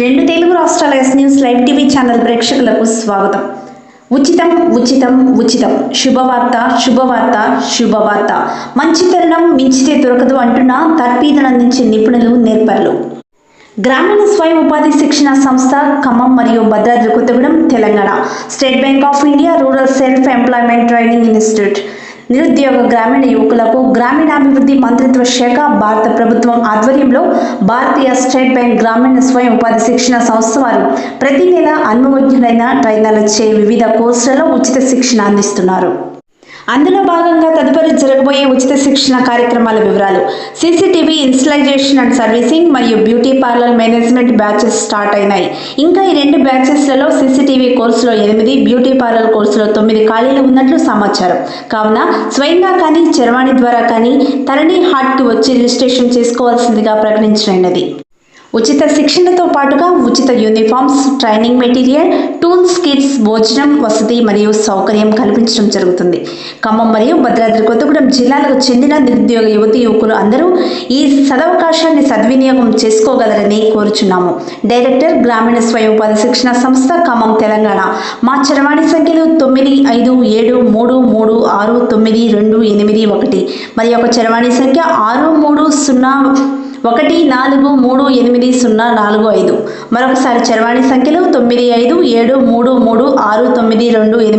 రెండు తెలుగు రాష్ట్రాల S news live TV channel ప్రేక్షకులకు స్వాగతం. ఉచితం ఉచితం ఉచితం. శుభవార్త శుభవార్త శుభవార్త. మంచి తరుణం మించితే దొరకదు అంటున్న తర్పీదును అందించే నిపుణులు నేర్పర్లు. గ్రామీణ స్వయం ఉపాధి శిక్షణ సంస్థ ఖమ్మం మరియు Bhadradri Kothagudem Telangana. State bank of India rural self employment training institute. నిరుద్యోగ గ్రామీణ యువకులకు గ్రామీణాభివృద్ధి మంత్రిత్వ శాఖ భారత ప్రభుత్వం ఆధ్వర్యంలో భారతీయ స్టేట్ బ్యాంక్ గ్రామీణ స్వయం ఉపాధి శిక్షణ సంస్థ వారు ప్రతి నెల అనుభవజ్ఞులైన ట్రైనర్లచే వివిధ కోర్సులలో ఉచిత శిక్షణ అందిస్తున్నారు. అందులో భాగంగా తదుపరి జరగబోయే ఉచిత శిక్షణ కార్యక్రమాల వివరాలు. సీసీటీవీ ఇన్స్టలైజేషన్ అండ్ సర్వీసింగ్ మరియు beauty parlour management batches start అయినాయి. ఇంకా ఈ రెండు బ్యాచెస్లలో సీసీటీవీ కోర్సులో ఎనిమిది బ్యూటీ పార్లర్ కోర్సులో తొమ్మిది ఖాళీలు ఉన్నట్లు సమాచారం. కావున స్వయంగా కానీ చరవాణి ద్వారా కానీ తరణి హాట్కి వచ్చి రిజిస్ట్రేషన్ చేసుకోవాల్సిందిగా ప్రకటించనున్నది. ఉచిత శిక్షణతో పాటుగా ఉచిత uniforms training material tools kits భోజనం వసతి మరియు సౌకర్యం కల్పించడం జరుగుతుంది. ఖమ్మం మరియు భద్రాద్రి కొత్తగూడెం జిల్లాలకు చెందిన నిరుద్యోగ యువతి యువకులు అందరూ ఈ సదవకాశాన్ని సద్వినియోగం చేసుకోగలరని కోరుచున్నాము. డైరెక్టర్ గ్రామీణ స్వయం ఉపాధి శిక్షణ సంస్థ ఖమ్మం తెలంగాణ. మా చరవాణి సంఖ్యలు తొమ్మిది ఐదు ఏడు మూడు మూడు ఆరు తొమ్మిది రెండు ఎనిమిది ఒకటి. మరి ఒక చరవాణి సంఖ్య ఆరు మూడు సున్నా ఒకటి నాలుగు మూడు ఎనిమిది సున్నా నాలుగు ఐదు. మరొకసారి చరవాణి సంఖ్యలు తొమ్మిది ఐదు ఏడు మూడు మూడు ఆరు తొమ్మిది రెండు ఎనిమిది